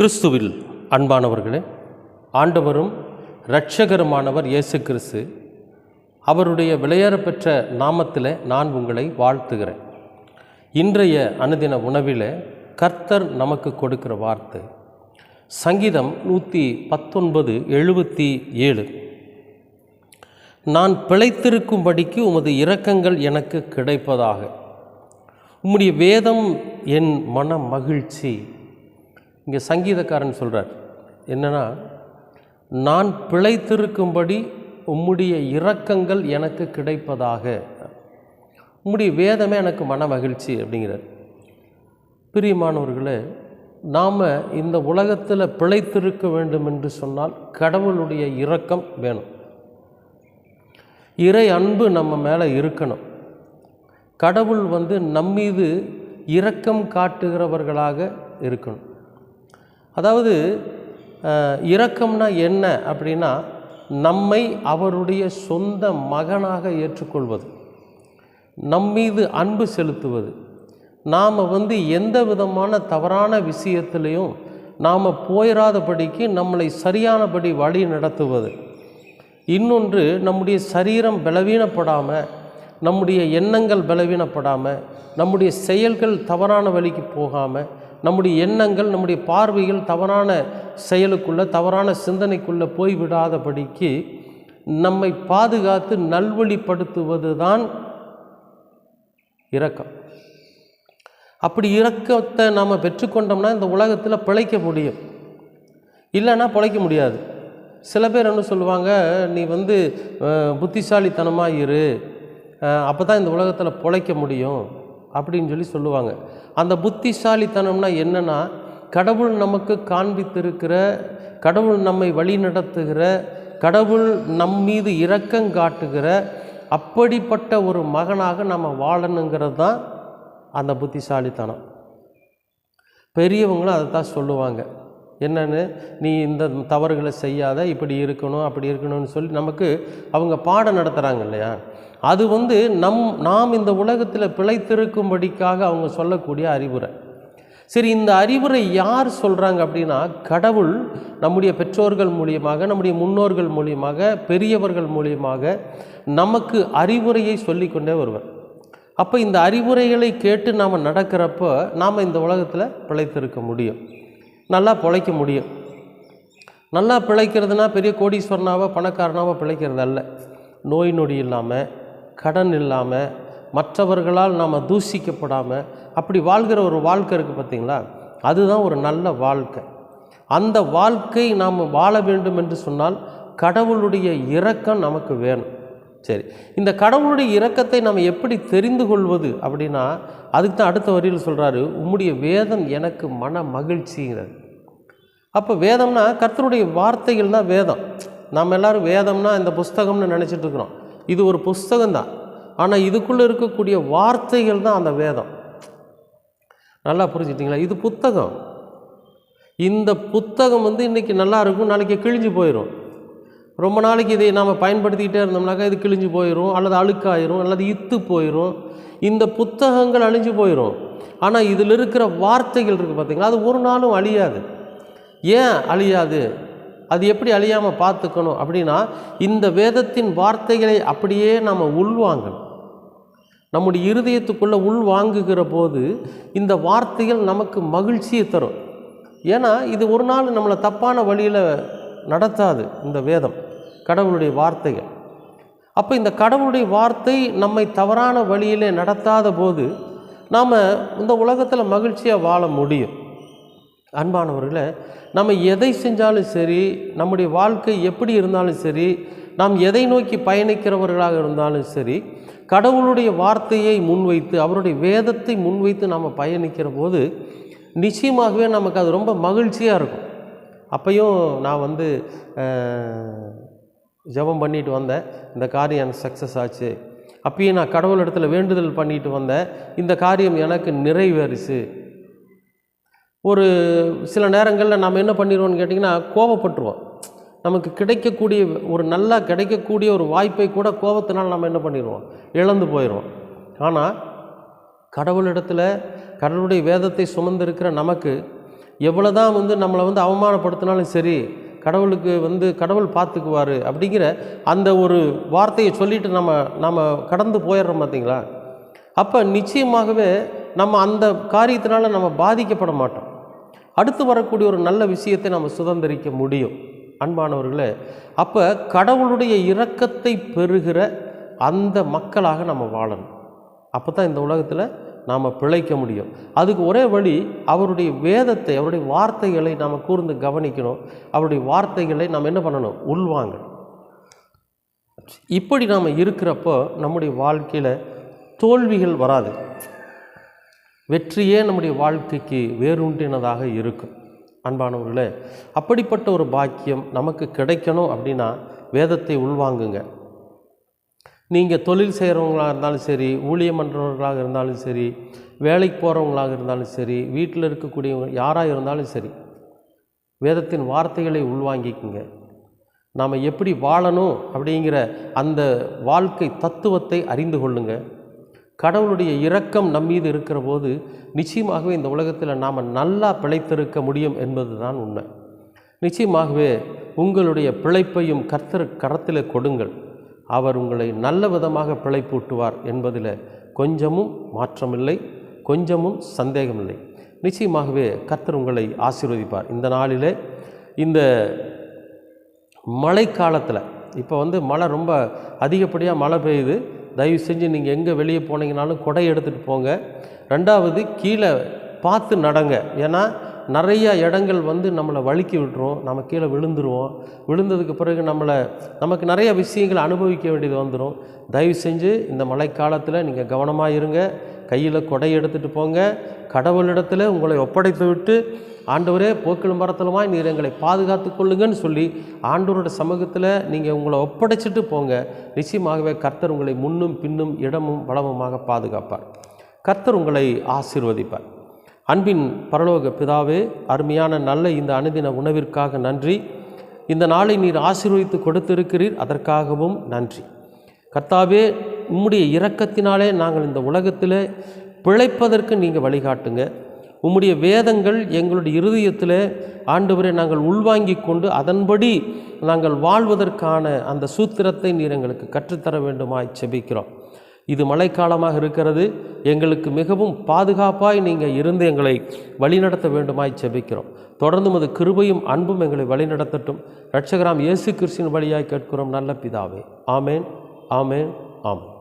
கிறிஸ்துவில் அன்பானவர்களே ஆண்டவரும் இரட்சகருமானவர் இயேசு கிறிஸ்து அவருடைய விளையாடப்பெற்ற நாமத்தில் நான் உங்களை வாழ்த்துகிறேன். இன்றைய அனுதின உணவில் கர்த்தர் நமக்கு கொடுக்கிற வார்த்தை சங்கீதம் நூற்றி பத்தொன்பது எழுபத்தி ஏழு. நான் பிழைத்திருக்கும்படிக்கு உமது இரக்கங்கள் எனக்கு கிடைப்பதாக. உம்முடைய வேதம் என் மன மகிழ்ச்சி. இங்கே சங்கீதக்காரன் சொல்கிறார் என்னென்னா நான் பிழைத்திருக்கும்படி உம்முடைய இரக்கங்கள் எனக்கு கிடைப்பதாக. உம்முடைய வேதமே எனக்கு மன மகிழ்ச்சி அப்படிங்கிறார். பிரியமானவர்களே நாம் இந்த உலகத்தில் பிழைத்திருக்க வேண்டும் என்று சொன்னால் கடவுளுடைய இரக்கம் வேணும். இறை அன்பு நம்ம மேலே இருக்கணும். கடவுள் வந்து நம்மீது இரக்கம் காட்டுகிறவர்களாக இருக்கணும். அதாவது இரக்கம்னா என்ன அப்படின்னா நம்மை அவருடைய சொந்த மகனாக ஏற்றுக்கொள்வது. நம்மீது அன்பு செலுத்துவது. நாம் வந்து எந்த விதமான தவறான விஷயத்திலையும் நாம் போயிடாதபடிக்கு நம்மளை சரியானபடி வழி நடத்துவது. இன்னொன்று நம்முடைய சரீரம் பலவீனப்படாமல் நம்முடைய எண்ணங்கள் பலவீனப்படாமல் நம்முடைய செயல்கள் தவறான வழிக்கு போகாமல் நம்முடைய எண்ணங்கள் நம்முடைய பார்வைகள் தவறான செயலுக்குள்ளே தவறான சிந்தனைக்குள்ளே போய்விடாதபடிக்கு நம்மை பாதுகாத்து நல்வழிப்படுத்துவது தான் இரக்கம். அப்படி இரக்கத்தை நாம் பெற்றுக்கொண்டோம்னா இந்த உலகத்தில் பிழைக்க முடியும். இல்லைன்னா பிழைக்க முடியாது. சில பேர் என்ன சொல்லுவாங்க நீ வந்து புத்திசாலித்தனமாக இரு. அப்போ தான் இந்த உலகத்தில் பிழைக்க முடியும். அப்படின்னு சொல்லி சொல்லுவாங்க. அந்த புத்திசாலித்தனம்னா என்னென்னா கடவுள் நமக்கு காண்பித்திருக்கிற கடவுள் நம்மை வழி நடத்துகிற கடவுள் நம் மீது இரக்கம் காட்டுகிற அப்படிப்பட்ட ஒரு மகனாக நம்ம வாழணுங்கிறது தான் அந்த புத்திசாலித்தனம். பெரியவங்களும் அதை தான் சொல்லுவாங்க. என்னன்னு நீ இந்த தவறுகளை செய்யாத இப்படி இருக்கணும் அப்படி இருக்கணும்னு சொல்லி நமக்கு அவங்க பாடம் நடத்துகிறாங்க இல்லையா? அது வந்து நம் நாம் இந்த உலகத்தில் பிழைத்திருக்கும்படிக்காக அவங்க சொல்லக்கூடிய அறிவுரை. சரி இந்த அறிவுரை யார் சொல்கிறாங்க அப்படின்னா கடவுள் நம்முடைய பெற்றோர்கள் மூலியமாக நம்முடைய முன்னோர்கள் மூலியமாக பெரியவர்கள் மூலியமாக நமக்கு அறிவுரையை சொல்லிக்கொண்டே வருவர். அப்போ இந்த அறிவுரைகளை கேட்டு நாம் நடக்கிறப்போ நாம் இந்த உலகத்தில் பிழைத்திருக்க முடியும். நல்லா பிழைக்க முடியும். நல்லா பிழைக்கிறதுனா பெரிய கோடீஸ்வரனாவோ பணக்காரனாவோ பிழைக்கிறது அல்ல. நோய் நொடி இல்லாமல் கடன் இல்லாமல் மற்றவர்களால் நாம் தூசிக்கப்படாமல் அப்படி வாழ்கிற ஒரு வாழ்க்கை இருக்குது பார்த்தீங்களா? அதுதான் ஒரு நல்ல வாழ்க்கை. அந்த வாழ்க்கை நாம் வாழ வேண்டும் என்று சொன்னால் கடவுளுடைய இரக்கம் நமக்கு வேணும். சரி இந்த கடவுளுடைய இரக்கத்தை நாம் எப்படி தெரிந்து கொள்வது அப்படின்னா அதுக்கு தான் அடுத்த வரியில் சொல்கிறாரு உம்முடைய வேதம் எனக்கு மன மகிழ்ச்சிங்கிறது. அப்போ வேதம்னா கர்த்தருடைய வார்த்தைகள் தான் வேதம். நம்ம எல்லோரும் வேதம்னா இந்த புஸ்தகம்னு நினச்சிட்டு இருக்கிறோம். இது ஒரு புஸ்தகம் தான். ஆனால் இதுக்குள்ளே இருக்கக்கூடிய வார்த்தைகள் தான் அந்த வேதம். நல்லா புரிஞ்சுட்டிங்களா? இது புத்தகம். இந்த புத்தகம் வந்து இன்றைக்கி நல்லா இருக்கும் நாளைக்கு கிழிஞ்சு போயிடும் ரொம்ப நாளைக்கு இதை நாம் பயன்படுத்திக்கிட்டே இருந்தோம்னாக்கா இது கிழிஞ்சு போயிடும் அல்லது அழுக்காயிரும் அல்லது இத்து போயிடும் இந்த புத்தகங்கள் அழிஞ்சு போயிடும் ஆனால் இதில் இருக்கிற வார்த்தைகள் இருக்குது பார்த்தீங்களா அது ஒரு நாளும் அழியாது. ஏன் அழியாது? அது எப்படி அழியாமல் பார்த்துக்கணும் அப்படின்னா இந்த வேதத்தின் வார்த்தைகளை அப்படியே நாம் உள்வாங்கணும். நம்முடைய இருதயத்துக்குள்ளே உள் வாங்குகிற போது இந்த வார்த்தைகள் நமக்கு மகிழ்ச்சியை தரும். ஏன்னா இது ஒரு நாள் நம்மளை தப்பான வழியில் நடத்தாது இந்த வேதம் கடவுளுடைய வார்த்தைகள். அப்போ இந்த கடவுளுடைய வார்த்தை நம்மை தவறான வழியிலே நடத்தாத போது நாம் இந்த உலகத்தில் மகிழ்ச்சியாக வாழ முடியும். அன்பானவர்களை நம்ம எதை செஞ்சாலும் சரி நம்முடைய வாழ்க்கை எப்படி இருந்தாலும் சரி நாம் எதை நோக்கி பயணிக்கிறவர்களாக இருந்தாலும் சரி கடவுளுடைய வார்த்தையை முன்வைத்து அவருடைய வேதத்தை முன்வைத்து நாம் பயணிக்கிற போது நிச்சயமாகவே நமக்கு அது ரொம்ப மகிழ்ச்சியாக இருக்கும். அப்பையும் நான் வந்து ஜபம் ஜெபம் பண்ணிட்டு வந்தேன். இந்த காரியம் எனக்கு சக்ஸஸ் ஆச்சு. அப்பயும் நான் கடவுள் இடத்துல வேண்டுதல் பண்ணிட்டு வந்தேன். இந்த காரியம் எனக்கு நிறைவேறுச்சு. ஒரு சில நேரங்களில் நம்ம என்ன பண்ணிடுவோம்னு கேட்டிங்கன்னா கோபப்பட்டுருவோம் நமக்கு கிடைக்கக்கூடிய ஒரு நல்லா கிடைக்கக்கூடிய ஒரு வாய்ப்பை கூட கோபத்தினால் நம்ம என்ன பண்ணிடுவோம் இழந்து போயிடுவோம் ஆனால் கடவுளிடத்தில் கடவுளுடைய வேதத்தை சுமந்திருக்கிற நமக்கு எவ்வளோ தான் வந்து நம்மளை வந்து அவமானப்படுத்தினாலும் சரி கடவுளுக்கு வந்து கடவுள் பார்த்துக்குவார் அப்படிங்கிற அந்த ஒரு வார்த்தையை சொல்லிட்டு நம்ம நம்ம கடந்து போயிடுறோம் பார்த்தீங்களா அப்போ நிச்சயமாகவே நம்ம அந்த காரியத்தினால நம்ம பாதிக்கப்பட மாட்டோம். அடுத்து வரக்கூடிய ஒரு நல்ல விஷயத்தை நம்ம சுதந்திரிக்க முடியும். அன்பானவர்களே அப்போ கடவுளுடைய இரக்கத்தை பெறுகிற அந்த மக்களாக நம்ம வாழணும். அப்போ தான் இந்த உலகத்தில் நாம் பிழைக்க முடியும். அதுக்கு ஒரே வழி அவருடைய வேதத்தை அவருடைய வார்த்தைகளை நாம் கூர்ந்து கவனிக்கணும். அவருடைய வார்த்தைகளை நாம் என்ன பண்ணணும்? உள்வாங்கணும். இப்படி நாம் இருக்கிறப்போ நம்முடைய வாழ்க்கையில் தோல்விகள் வராது. வெற்றியே நம்முடைய வாழ்க்கைக்கு வேரூன்றினதாக இருக்கும். அன்பானவர்களே அப்படிப்பட்ட ஒரு பாக்கியம் நமக்கு கிடைக்கணும் அப்படின்னா வேதத்தை உள்வாங்குங்க. நீங்கள் தொழில் செய்கிறவங்களாக இருந்தாலும் சரி ஊழியம் பண்ணுறவர்களாக இருந்தாலும் சரி வேலைக்கு போகிறவங்களாக இருந்தாலும் சரி வீட்டில் இருக்கக்கூடியவங்க யாராக இருந்தாலும் சரி வேதத்தின் வார்த்தைகளை உள்வாங்கிக்குங்க. நாம் எப்படி வாழணும் அப்படிங்கிற அந்த வாழ்க்கை தத்துவத்தை அறிந்து கொள்ளுங்கள் கடவுளுடைய இரக்கம் நம் மீது இருக்கிற போது நிச்சயமாகவே இந்த உலகத்தில் நாம் நல்லா பிழைத்திருக்க முடியும் என்பது தான் உண்மை. நிச்சயமாகவே உங்களுடைய பிழைப்பையும் கர்த்தர் கரத்தில் கொடுங்கள். அவர் உங்களை நல்ல விதமாக பிழைப்பூட்டுவார் என்பதில் கொஞ்சமும் மாற்றமில்லை கொஞ்சமும் சந்தேகமில்லை. நிச்சயமாகவே கர்த்தர் உங்களை ஆசீர்வதிப்பார். இந்த நாளிலே இந்த மழை காலத்தில் இப்போ வந்து மழை ரொம்ப அதிகப்படியாக மழை பெய்யுது. தயவு செஞ்சு நீங்கள் எங்கே வெளியே போனீங்கனாலும் குடை எடுத்துகிட்டு போங்க. ரெண்டாவது கீழே பார்த்து நடங்க. ஏன்னா நிறைய இடங்கள் வந்து நம்மளை வழுக்கி விட்டுரும். நம்ம கீழே விழுந்துருவோம். விழுந்ததுக்கு பிறகு நம்மளை நமக்கு நிறைய விஷயங்களை அனுபவிக்க வேண்டியது வந்துடும் தயவு செஞ்சு இந்த மழைக்காலத்தில் நீங்கள் கவனமாக இருங்க. கையில் கொடை எடுத்துகிட்டு போங்க. கடவுளிடத்தில் உங்களை ஒப்படைத்து விட்டு ஆண்டவரே போக்கில் மரத்திலுமாய் நீர் எங்களை பாதுகாத்து கொள்ளுங்கன்னு சொல்லி ஆண்டவரோட சமூகத்தில் நீங்கள் உங்களை ஒப்படைச்சிட்டு போங்க. நிச்சயமாகவே கர்த்தர் உங்களை முன்னும் பின்னும் இடமும் வளமுமாக பாதுகாப்பார். கர்த்தர் உங்களை ஆசீர்வதிப்பார். அன்பின் பரலோக பிதாவே அருமையான நல்ல இந்த அனுதின உணவிற்காக நன்றி. இந்த நாளை நீர் ஆசீர்வதித்து கொடுத்திருக்கிறீர். அதற்காகவும் நன்றி. கர்த்தாவே உம்முடைய இரக்கத்தினாலே நாங்கள் இந்த உலகத்தில் பிழைப்பதற்கு நீங்கள் வழிகாட்டுங்க. உம்முடைய வேதங்கள் எங்களுடைய இருதயத்தில் ஆண்டவரை நாங்கள் உள்வாங்கிக் கொண்டு அதன்படி நாங்கள் வாழ்வதற்கான அந்த சூத்திரத்தை நீர் எங்களுக்கு கற்றுத்தர வேண்டுமாய் செபிக்கிறோம். இது மழைக்காலமாக இருக்கிறது. எங்களுக்கு மிகவும் பாதுகாப்பாய் நீங்கள் இருந்து எங்களை வழிநடத்த வேண்டுமாய் செபிக்கிறோம். தொடர்ந்து அது கிருபையும் அன்பும் எங்களை வழிநடத்தட்டும். ரட்சகராம் இயேசு கிறிஸ்தின் வழியாய் கேட்கிறோம் நல்ல பிதாவே. ஆமேன் ஆமேன் ஆமேன்.